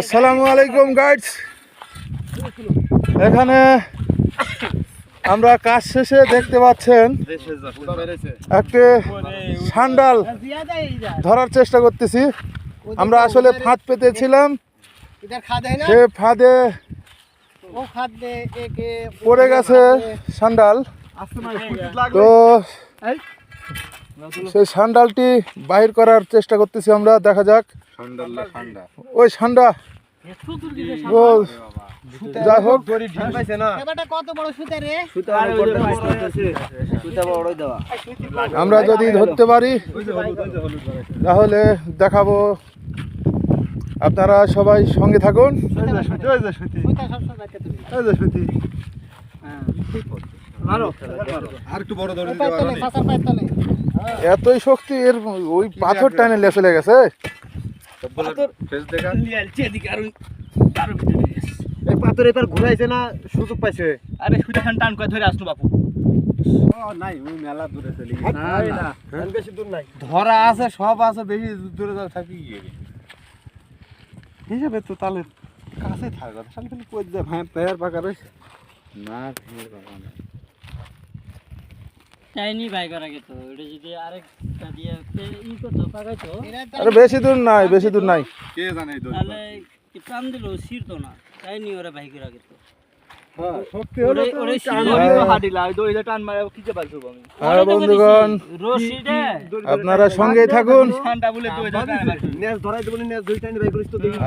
আসসালামু আলাইকুম গাইডস এখানে আমরা কাজ শেষে দেখতে পাচ্ছেন একটি সান্ডাল ধরার চেষ্টা করতেছি। আমরা আসলে ফাঁদ পেতেছিলাম। সে ফাঁদে পড়ে গেছে সান্ডাল তো সেই সান্ডালটি বাহির করার চেষ্টা করতেছি আমরা, দেখা যাক। ওই যাই হোক। রে? আমরা যদি ধরতে পারি তাহলে দেখাবো। আপনারা সবাই সঙ্গে থাকুন। এতই শক্তি এর ওই পাথর টানে লে চলে গেছে এই পাথর এবার ঘুরাইছে না সুযোগ পাইছে? আরে খান টান করে ধরে বাপু। নাই ওই মেলা দূরে চলে গেছে। বেশি দূর নাই। ধরা আছে সব আছে বেশি দূরে যাও থাকি গিয়ে। হিসাবে তো তাহলে কাছে থাকা কই ভাই পেয়ার পাকা রয়েছে। না পাকা না চাইনি ভাই করা গেত এটা যদি আরেকটা দিয়ে ই করতো পাকাইতো তো আরে বেশি দূর নাই বেশি দূর নাই। কে জানে তাহলে কি টান দিল ছিড়তো না। চাইনি ওরা করা গেত হ্যাঁ হ্যাঁ। হ্যাঁ আপনারা সঙ্গেই থাকুন।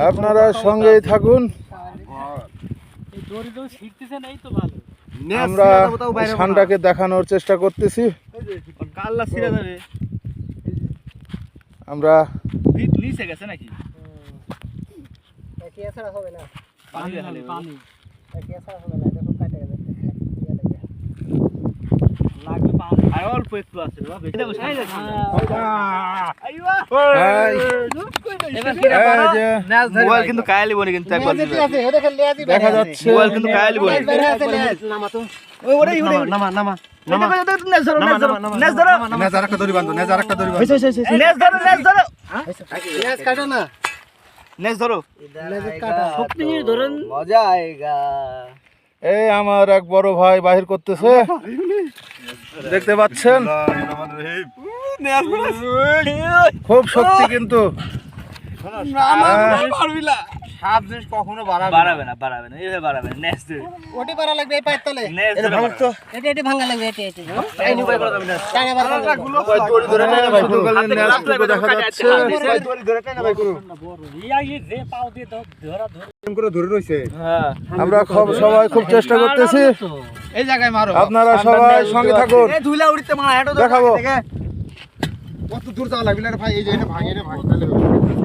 আপনারা সঙ্গেই থাকুন। এই দড়ি তো ভালো আমরা সান্ডাকে দেখানোর চেষ্টা করতেছি। কাল্লা ছিড়ে যাবে আমরা নিচে গেছে নাকি? হবে না। পানি পানি হবে। না দেখো কাটে গেছে। আর অল্প একটু আছে মোবাইল কিন্তু কায়ালি বনে কিন্তু একবার দেখা যাচ্ছে। মোবাইল কিন্তু কায়ালি বনে। বেরে আছে লেজ নামা তো। ওই ওরে ওরে নামা নামা নামা। নেস ধরো নেস ধরো নেস ধরো নেস আরেকটা দড়ি বাঁধো নেস আরেকটা দড়ি বাঁধো নেস ধরো নেস ধরো। লেজ কাটো না। নেস ধরো। লেজ কাটা। শক্তি নিয়ে ধরেন। মজা আয়েগা। এই আমার এক বড় ভাই বাহির করতেছে। দেখতে পাচ্ছেন? খুব শক্তি কিন্তু। সাপ জিনিস কখনো বাড়াবে বাড়াবে না বাড়াবে না এইভাবে বাড়াবে না ওটি পারা লাগবে এই পায়ের তলে। নেস ধরে তো। এটা এটা ভাঙা লাগবে এটা এটা। এই উপায় করে যাবে না। টানা বার করবে দড়ি ধরে নেয়, শুধু খালি ন্যাসটুকু দেখা যাচ্ছে। দড়ি ধরে টানা বাই করো ইয়া ইয়ে যে পাও দিয়ে ধরা। ধরে করে ধরে রইছে হ্যাঁ। আমরা খুব সবাই খুব চেষ্টা করতেছি। এই জায়গায় মারো। আপনারা সবাই সঙ্গে থাকুন। এই ধুলা উড়িতে মারা হেটো দেখাবো। কত দূর যাওয়া লাগবে না ভাই এই যে এটা ভাঙে রে ভাই। তাহলে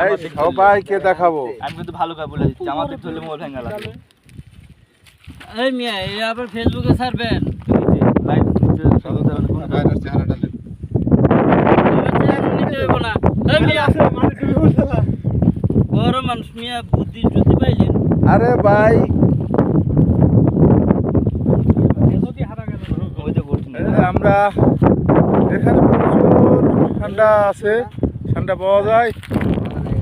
এই সবাইকে দেখাবো। আমি কিন্তু ভালো করে বলে দিচ্ছি আমাদের ধরলে মোবাইল ভেঙে লাগবে এই মিয়া এই আবার ফেসবুকে ছাড়বেন। লাইভ বড় মানুষ মিয়া বুদ্ধি যদি পাইলেন। আরে ভাই। আমরা এখানে প্রচুর ঠান্ডা আছে। ঠান্ডা পাওয়া যায় এটি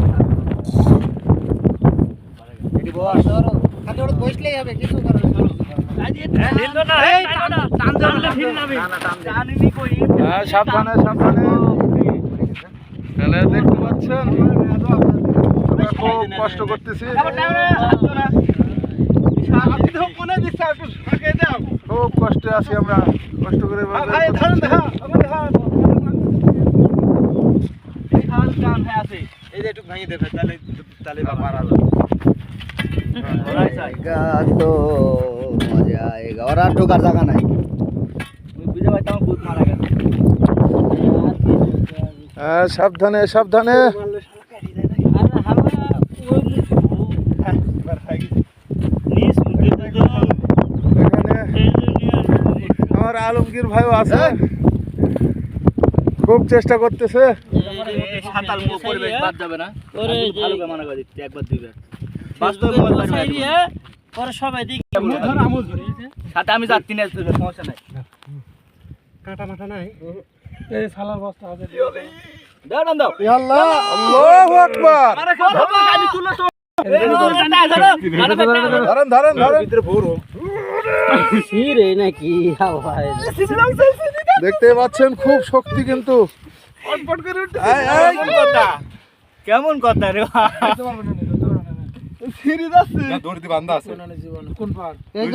বস ধরো খালি ওটা বসলেই হবে কিছু হ্যাঁ সাবধানে সাবধানে তাহলে দেখতে পাচ্ছেন খুব কষ্ট করতেছি খুব কষ্টে আছি আমরা কষ্ট করে এই যে একটু ভাঙি দেবে তাহলে তাহলে বা মারা যাবে ঢোকার জায়গা নাই। হ্যাঁ, সাবধানে সাবধানে। আমার আলমগীর ভাই আছে। হ্যাঁ। খুব চেষ্টা করতেছে। সাতাল যাবে না। ভালো একবার দুইবার। পরে সবাই দিক সাথে আমি যাচ্ছি না সমস্যা নাই। কাটা মাথা নাই? দাও। আল্লাহ! আল্লাহু আকবার! আরে এই ধরো, টাটা, ধরো। মাথা পেটে ধরো। ধরেন ধরেন ধরেন। রে? নাকি হাওয়ায় দেখতে পাচ্ছেন খুব শক্তি কিন্তু এই, এই,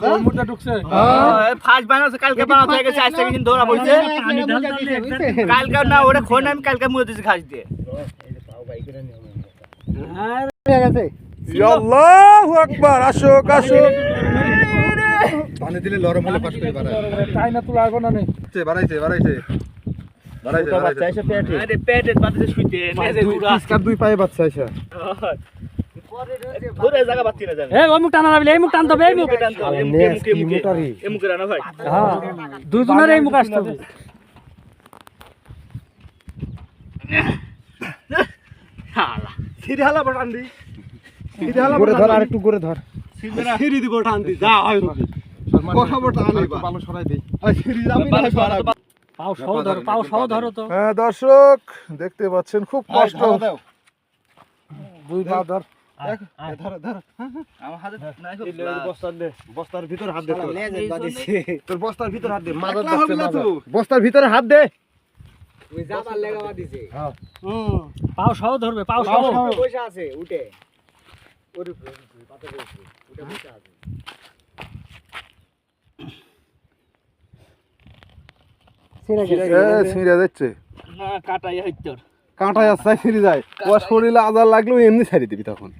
কেমন কথা কেমন কথা রে ফার্স্ট বানাচ্ছে কালকে বানাতে হয়ে গেছে আজ থেকে কিন্তু ধরা পড়ছে কালকে না ওটা খোন আমি কালকে মুড়ে দিয়েছি ঘাস দিয়ে। আল্লাহু আকবার আসুক আসুক। পানি দিলে লরম হলে পাশ করে বাড়ায়। চাইনা তুলা আসব না নেই বাড়াইছে বাড়াইছে। বাড়াইছে বাড়াইছে। আরে পেটের পাতে শুইতে নেজে দুই পায়ে বাচ্চা আইসা দুজনের এই মুখ আসতে হবে। সিরি হালা বাটান দি। সিরি হালা করে ধর ধর। সিরি দিব টান দি যা হয় কথা বটা আনি ভালো সরাই দেই সিরি যাবি না পাও সহ ধরো পাও সহ ধরো তো। হ্যাঁ দর্শক দেখতে পাচ্ছেন খুব কষ্ট। দুই পা ধর। ধর ধর। আমার হাতে নাই হোক বস্তার ভিতর হাত দে তোর। বস্তার ভিতর হাত দে মাজার দেখছে মাজার বস্তার ভিতরে হাত দে। পাও সহ ধরবে পাও সহ। ছিঁড়ে দিচ্ছে কাটাই হইতো কাঁটায় আসছে ফিরে যায়। ও শরীরে আদার লাগলেও এমনি ছাড়ি দিবি তখন।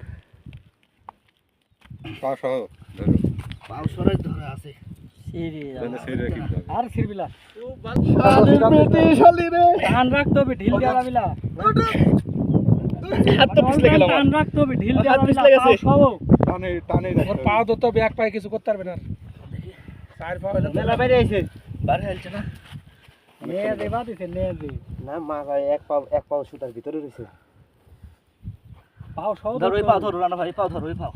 পা ধরতে হবে এক পায়ে কিছু করতে পারবে না চার পা হলে মেলা বাইরে আইছে। বাইরে হেলছে না। নিয়ে দেবা দিছে না এক এক ভিতরে পাও সহ ধরো পাও ধরো রানা ভাই পাও ধরো পাও।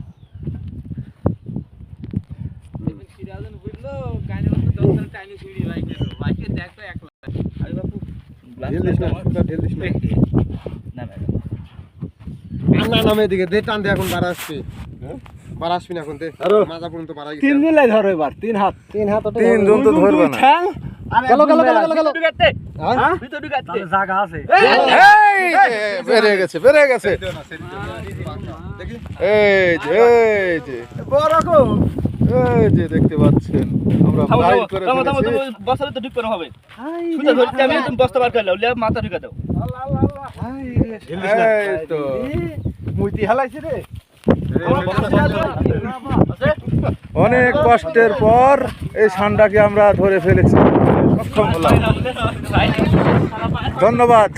এখন বার আসবি না এখন দে। মাজা পর্যন্ত বাড়াই গেছে। দিন লাই ধরো এবার তিন হাত। তিন হাত তিন জন তো ধরবে না। গেল গেল গেল গেল গেল। ঢুকাতে হ্যাঁ? ভিতর ঢুকাতে তাহলে জায়গা আছে। বেড়ে গেছে বেড়ে গেছে। এই যে এই যে। এই যে দেখতে পাচ্ছেন। আমরা বাইর করে থামো থামো ফেলেছি। তুমি বস্তাতে তো ঢুকতে হবে। সুতা ধরতে আমি তুমি বস্তা বার করে লাও লিয়া মাথা ঢুকা দাও। এই তো। মুইতি হালাইছে রে। অনেক কষ্টের পর এই সান্ডাকে আমরা ধরে ফেলেছি। সক্ষম হলাম ধন্যবাদ।